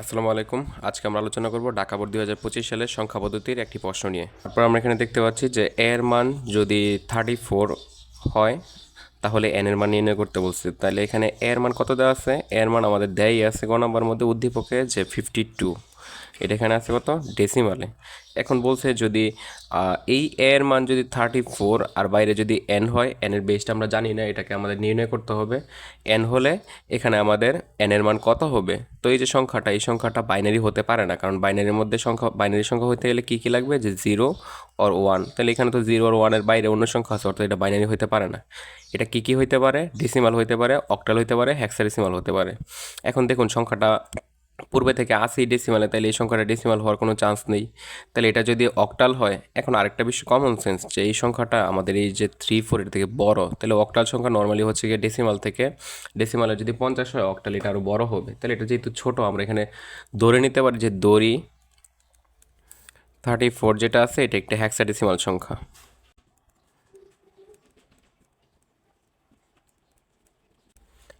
আসসালামু আলাইকুম। আজকে আমরা আলোচনা করব ঢাকা বোর্ড দুই হাজার পঁচিশ সালের সংখ্যা পদ্ধতির একটি প্রশ্ন নিয়ে। তারপর আমরা এখানে দেখতে পাচ্ছি যে এর মান যদি থার্টি ফোর হয়, তাহলে এন এর মান নির্ণয় করতে বলছে। তাহলে এখানে এর মান কত দেওয়া আছে? এর মান আমাদের দেয়ই আছে গ নম্বর মধ্যে উদ্দীপকে যে ফিফটি টু এটা এখানে আছে কত? ডেসিমালে এখন বলছে যদি এই এর মান যদি থার্টি ফোর আর বাইরে যদি এন হয় এন এর বেসটা আমরা জানি না, এটাকে আমাদের নির্ণয় করতে হবে। এন হলে এখানে আমাদের এন এর মান কত হবে? তো এই যে সংখ্যাটা, এই সংখ্যাটা বাইনারি হতে পারে না, কারণ বাইনারির মধ্যে সংখ্যা বাইনারি সংখ্যা হতে গেলে কী কী লাগবে? যে জিরো অর ওয়ান তাহলে এখানে তো জিরো আর ওয়ানের বাইরে অন্য সংখ্যা আছে, অর্থাৎ এটা বাইনারি হতে পারে না। এটা কী কী হইতে পারে? ডিসিমাল হইতে পারে অক্টাল হইতে পারে হ্যাক্সাডেসিমাল হতে পারে। এখন দেখুন, সংখ্যাটা পূর্বে থেকে আসি ডেসিমালে তাহলে এই সংখ্যাটা ডেসিমাল হওয়ার কোনো চান্স নেই। তাহলে এটা যদি অক্টাল হয়, এখন আরেকটা বিষয় কমন সেন্স যে এই সংখ্যাটা আমাদের এই যে থ্রি ফোর এর থেকে বড় তাহলে অক্টাল সংখ্যা নর্মালি হচ্ছে গিয়ে ডেসিমাল থেকে ডেসিমালে যদি পঞ্চাশ হয় অক্টাল এটা আরও বড় হবে। তাহলে এটা যেহেতু ছোট, আমরা এখানে ধরে নিতে পারি যে দড়ি থার্টি ফোর যেটা আছে, এটা একটা হ্যাক্সাডেসিমাল সংখ্যা।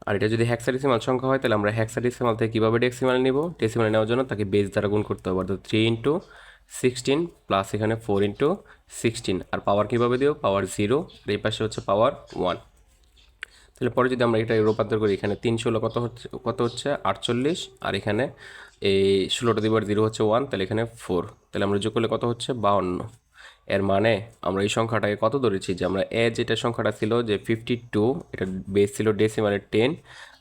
আর এটা যদি হ্যাক্সাডেসিমাল সংখ্যা হয়, তাহলে আমরা হ্যাক্সাডেসিমাল থেকে কীভাবে ডেক্সিমাল নেব? ডেসিমাল নেওয়ার জন্য তাকে বেস দ্বারা গুণ করতে হবে। অর্থাৎ থ্রি ইন্টু সিক্সটিন প্লাস এখানে ফোর ইন্টু সিক্সটিন আর পাওয়ার কীভাবে দিও? পাওয়ার জিরো আর এই পাশে হচ্ছে পাওয়ার ওয়ান তাহলে পরে যদি আমরা এটা রূপান্তর করি, এখানে তিন ষোলো কত হচ্ছে কত হচ্ছে? আটচল্লিশ। আর এখানে এই ষোলোটা দিবার জিরো হচ্ছে ওয়ান তাহলে এখানে ফোর তাহলে আমরা যোগ করলে কত হচ্ছে? বাউন্ন। এর মানে আমরা এই সংখ্যাটাকে কত ধরেছি? যে আমরা এ যেটা সংখ্যাটা ছিল যে ফিফটি টু এটা বেস ছিল ডেসিমালে টেন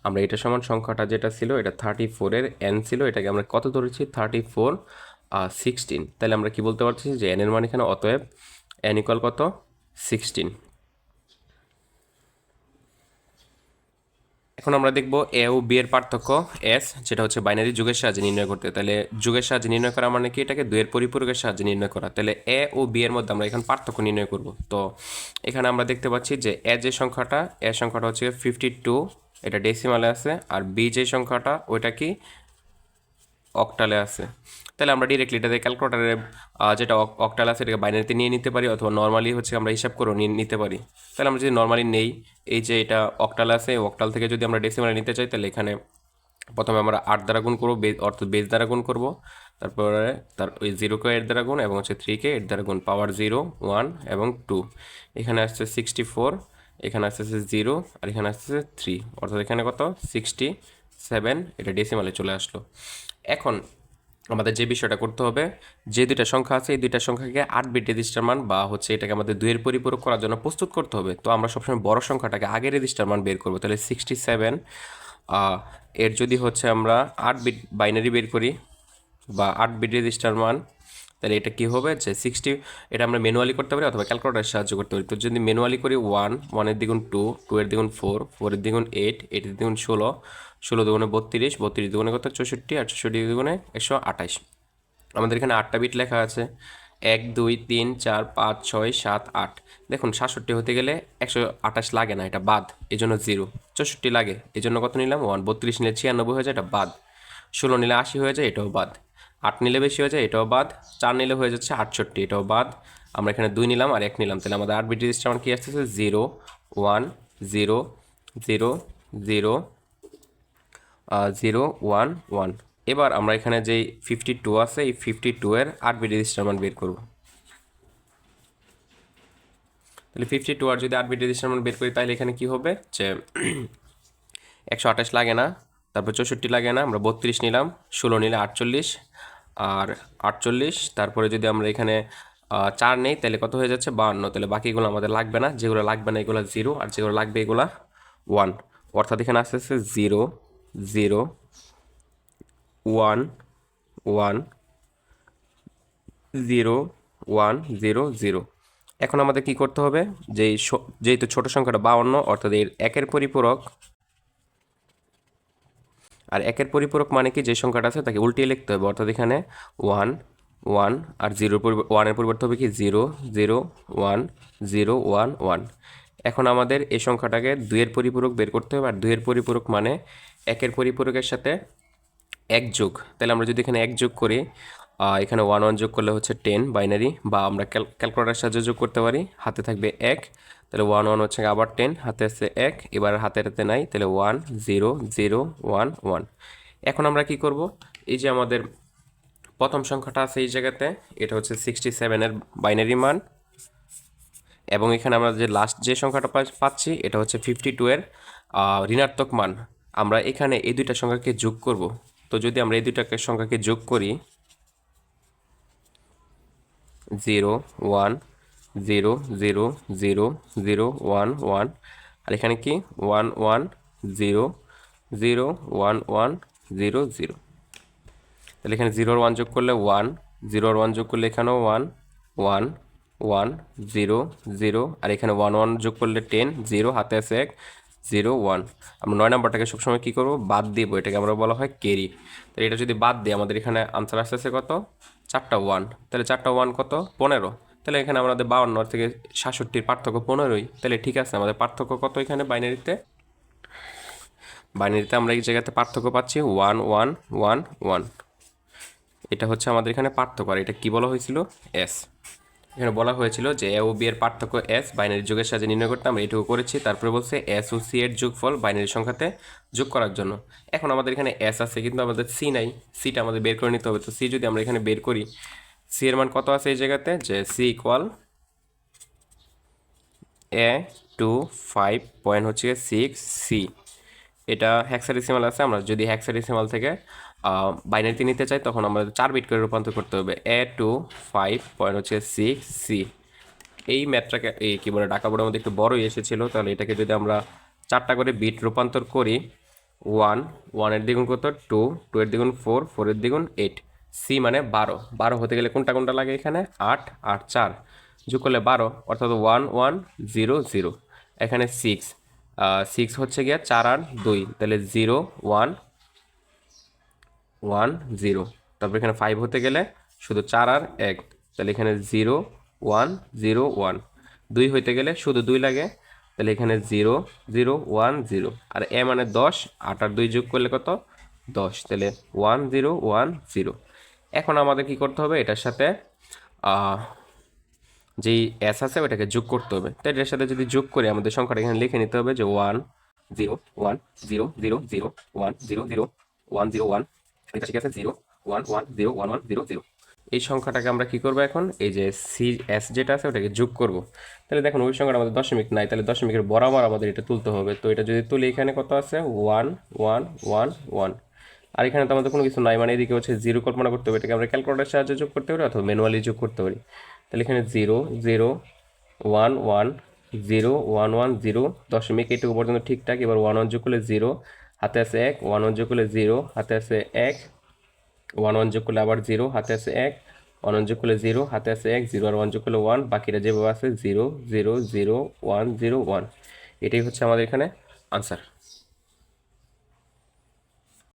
আমরা এটা সমান সংখ্যাটা যেটা ছিল এটা থার্টি ফোরের এন ছিল, এটাকে আমরা কত ধরেছি? থার্টি ফোর সিক্সটিন তাহলে আমরা কি বলতে পারছি যে এন এর মান এখানে, অতএব এন ইকুয়াল কত? সিক্সটিন এখন আমরা দেখব এ ও বি এর পার্থক্য, এস, যেটা হচ্ছে বাইনারি যুগের সাহায্যে নির্ণয় করতে। তাহলে যুগের সাহায্যে নির্ণয় করা মানে কি? এটাকে দুয়ের পরিপূরকের সাহায্যে নির্ণয় করা। তাহলে এ ও বি এর মধ্যে আমরা এখন পার্থক্য নির্ণয় করব। তো এখানে আমরা দেখতে পাচ্ছি যে এ যে সংখ্যাটা, এ সংখ্যাটা হচ্ছে ফিফটি টু এটা ডেসিমালে আছে। আর বি যে সংখ্যাটা, ওইটা কি? অক্টালে আছে। তাহলে আমরা ডিরেক্টলি এটাতে ক্যালকুলেটারে যেটা অক- অক্টাল আছে, এটাকে বাইনারিতে নিয়ে নিতে পারি অথবা নর্মালি হচ্ছে আমরা হিসাব করেও নিয়ে নিতে পারি। তাহলে আমরা যদি নর্মালি নেই, এই যে এটা অক্টাল আছে অক্টাল থেকে যদি আমরা ডেসিমালে নিতে চাই, তাহলে এখানে প্রথমে আমরা আট দ্বারা গুণ করব অর্থাৎ বেস দ্বারা গুণ করব। তারপরে তার ওই জিরোকে এর দ্বারা গুণ এবং হচ্ছে থ্রিকে এর দ্বারা গুণ পাওয়ার জিরো ওয়ান এবং টু এখানে আসছে সিক্সটি ফোর এখানে আসতেছে জিরো আর এখানে আসতেছে থ্রি অর্থাৎ এখানে কত? সিক্সটি সেভেন এটা ডেসিমালে চলে আসলো। এখন আমাদের যে বিষয়টা করতে হবে, যে দুইটা সংখ্যা আছে, এই দুইটা সংখ্যাকে আট বিট রেজিস্টার মান বা হচ্ছে এটাকে আমাদের দুইয়ের পরিপূরক করার জন্য প্রস্তুত করতে হবে। তো আমরা সবসময় বড় সংখ্যাটাকে আগে রেজিস্টার মান বের করব। তাহলে সিক্সটি সেভেন এর যদি হচ্ছে আমরা আট বিট বাইনারি বের করি বা আট বিট রেজিস্টার মান তাহলে এটা কি হবে? যে সিক্সটি এটা আমরা ম্যানুয়ালি করতে পারি অথবা ক্যালকুলেটার সাহায্য করতে পারি। তো যদি ম্যানুয়ালি করি ওয়ান ওয়ানের দ্বিগুণ টু টু এর দ্বিগুণ ফোর ফোরের দ্বিগুণ এইট এইটের দ্বিগুণ ষোলো ষোলো দুগুণে বত্রিশ বত্রিশ দুগুণে কত? চৌষট্টি, আর চৌষট্টি দুগুণে একশো আঠাশ। আমাদের এখানে আটটা বিট লেখা আছে। এক, দুই, তিন, চার, পাঁচ, ছয়, সাত, আট। দেখুন, সাতষট্টি হতে গেলে একশো আঠাশ লাগে না, এটা বাদ। এই জন্য জিরো চৌষট্টি লাগে। এই জন্য কত নিলাম? ওয়ান বত্রিশ নিলে ছিয়ানব্বই হয়ে যায়, এটা বাদ। ষোলো নিলে আশি হয়ে যায়, এটাও বাদ। আট নিলে বেশি হয়ে যায়, এটাও বাদ। চার নিলে হয়ে যাচ্ছে আটষট্টি, এটাও বাদ। আমরা এখানে দুই নিলাম আর এক নিলাম। তাহলে আমাদের আট বিট রেজিস্টার আমার কী আসতেছে? Zero, one, zero zero zero zero, one one. এবার আমরা এখানে যেই ফিফটি টু আছে, এই ফিফটি টু এর আট বিট রেজিস্টার মান বের করব। তাহলে ফিফটি টু আর যদি আট বিট রেজিস্টার মান বের করি, তাহলে এখানে কি হবে? যে একশো আঠাশ লাগে না, তারপর চৌষট্টি লাগে না, আমরা বত্রিশ নিলাম, ষোলো নিলে আটচল্লিশ আর আটচল্লিশ, তারপরে যদি আমরা এখানে চার নেই, তাহলে কত হয়ে যাচ্ছে? বাহান্ন, তাহলে বাকিগুলো আমাদের লাগবে না। যেগুলো লাগবে না, এগুলো জিরো আর যেগুলো লাগবে, এগুলা ওয়ান অর্থাৎ এখানে আসতে আসতে zero zero one one zero one zero zero এখন আমাদের কি করতে হবে? যেই যেহেতু ছোট সংখ্যাটা বাউন্ন, অর্থাৎ এর একের পরিপূরক আর একের পরিপূরক মানে কি? যে সংখ্যাটা আছে তাকে উল্টিয়ে লিখতে হবে। অর্থাৎ এখানে ওয়ান ওয়ান আর জিরোর পরিব ওয়ানের পরিবর্তে হবে কি? Zero zero one zero one one এখন আমাদের এই সংখ্যাটাকে দুইয়ের পরিপূরক বের করতে হবে। আর দুইয়ের পরিপূরক মানে একের পরিপূরকের সাথে এক যোগ। তাহলে আমরা যদি এখানে এক যোগ করি এখানে ওয়ান ওয়ান যোগ করলে হচ্ছে টেন বাইনারি বা আমরা ক্যাল ক্যালকুলেটার সাহায্যে যোগ করতে পারি। হাতে থাকবে এক। তাহলে ওয়ান ওয়ান হচ্ছে আবার টেন হাতে আসছে এক, এবার হাতের হাতে নাই, তাহলে one zero zero one one এখন আমরা কি করব? এই যে আমাদের প্রথম সংখ্যাটা আছে এই জায়গাতে, এটা হচ্ছে সিক্সটি সেভেনের বাইনারি মান। এবং এখানে আমরা যে লাস্ট যে সংখ্যাটা পাচ্ছি, এটা হচ্ছে ফিফটি টু এর ঋণাত্মক মান। আমরা এখানে এই দুইটা সংখ্যাকে যোগ করব। তো যদি আমরা এই দুইটাকে সংখ্যাকে যোগ করি zero one zero zero zero zero, one one. আর এখানে কি? One one, zero zero, one one, zero zero. তাহলে এখানে জিরোর ওয়ান যোগ করলে ওয়ান, জিরোর ওয়ান যোগ করলে এখানেও one one one, zero zero. আর এখানে ওয়ান ওয়ান যোগ করলে টেন, জিরো, হাতে আছে এক, জিরো, ওয়ান। আমরা নয় নাম্বারটাকে সবসময় কী করব? বাদ দিব, এটাকে আমরা বলা হয় কেরি তাহলে এটা যদি বাদ দিই, আমাদের এখানে আনসার আসতেছে কত? চারটা ওয়ান। তাহলে চারটা ওয়ান কত? পনেরো। তাহলে এখানে আমাদের বাউন্ন থেকে সাতষট্টির পার্থক্য পনেরোই। তাহলে ঠিক আছে, আমাদের পার্থক্য কত এখানে বাইনারিতে? বাইনারিতে আমরা এই জায়গাতে পার্থক্য পাচ্ছি ওয়ান ওয়ান ওয়ান ওয়ান। এটা হচ্ছে আমাদের এখানে পার্থক্য, আর এটা কী বলা হয়েছিল? এস। এখানে বলা হয়েছিল যে এ ও বি এর পার্থক্য এস, বাইনারি যোগের সাহায্যে নির্ণয় করতে আমরা এটুকু করেছি। তারপরে বলছে এস ও সি এর যোগফল বাইনারি সংখ্যাতে যোগ করার জন্য। এখন আমাদের এখানে এস আছে কিন্তু আমাদের সি নাই সিটা আমাদের বের করে নিতে হবে। তো সি যদি আমরা এখানে বের করি সি এর মান কত আছে এই জায়গাতে? যে C equal A two five point হচ্ছে সিক্স সি এটা হ্যাক্সাডেসিমাল আছে, আমরা যদি হ্যাক্সাডেসিমাল থেকে বাইনারিতে নিতে চাই, তখন আমাদের চার বিট করে রূপান্তর করতে হবে। এ টু ফাইভ পয়েন্ট হচ্ছে সিক্স সি এই ম্যাথটাকে, এই কী বলে ঢাকা বোর্ডের মধ্যে একটু বড়ই এসেছিল, তাহলে এটাকে যদি আমরা চারটা করে বিট রূপান্তর করি ওয়ান ওয়ানের দ্বিগুণ কত? টু টু এর দ্বিগুণ ফোর ফোরের দ্বিগুণ এইট সি মানে বারো। বারো হতে গেলে কোনটা কোনটা লাগে এখানে? আট আর চার। যোগ করলে বারো, অর্থাৎ ওয়ান ওয়ান জিরো জিরো এখানে সিক্স সিক্স হচ্ছে গিয়ে চার আর দুই। তাহলে জিরো ওয়ান ওয়ান জিরো তারপর এখানে ফাইভ হতে গেলে শুধু চার আর এক। তাহলে এখানে জিরো ওয়ান জিরো ওয়ান দুই হইতে গেলে শুধু দুই লাগে। তাহলে এখানে জিরো জিরো ওয়ান জিরো আর এ মানে দশ, আট আর দুই যোগ করলে কত? দশ। তাহলে ওয়ান জিরো ওয়ান জিরো এখন আমাদের কি করতে হবে? এটার সাথে যেই এস আছে ওটাকে যোগ করতে হবে। তো এটার সাথে যদি যোগ করি, আমাদের সংখ্যাটা এখানে লিখে নিতে হবে যে one zero one zero zero zero one zero zero one zero one এটা ঠিক আছে? Zero one one zero one one zero zero এই সংখ্যাটাকে আমরা কি করব এখন? এই যে সি এস যেটা আছে ওটাকে যোগ করব। তাহলে দেখুন, ওই সংখ্যাটা আমাদের দশমিক নাই। তাহলে দশমিকের বরাবর আমাদের এটা তুলতে হবে। তো এটা যদি তুলি, এখানে কত আছে? ওয়ান ওয়ান ওয়ান ওয়ান আর এখানে তো আমাদের কোনো কিছু নাই মানে এদিকে হচ্ছে জিরো কল্পনা করতে হবে এটাকে আমরা ক্যালকুলেটার সাহায্যে যোগ করতে পারি অথবা ম্যানুয়ালি যোগ করতে পারি। তাহলে এখানে zero zero one one zero one one zero দশমিক এইটুকু পর্যন্ত ঠিকঠাক, এবার ওয়ান ওয়ান যোগ করলে জিরো হাতে আছে এক ওয়ান ওয়ান যোগ করলে জিরো হাতে আছে এক ওয়ান ওয়ান যোগ করলে আবার জিরো হাতে আছে এক ওয়ান ওয়ান যোগ করলে জিরো হাতে আছে এক জিরো আর ওয়ান যোগ করলে ওয়ান বাকিটা যেভাবে আছে zero zero zero one zero one এটাই হচ্ছে আমাদের এখানে আনসার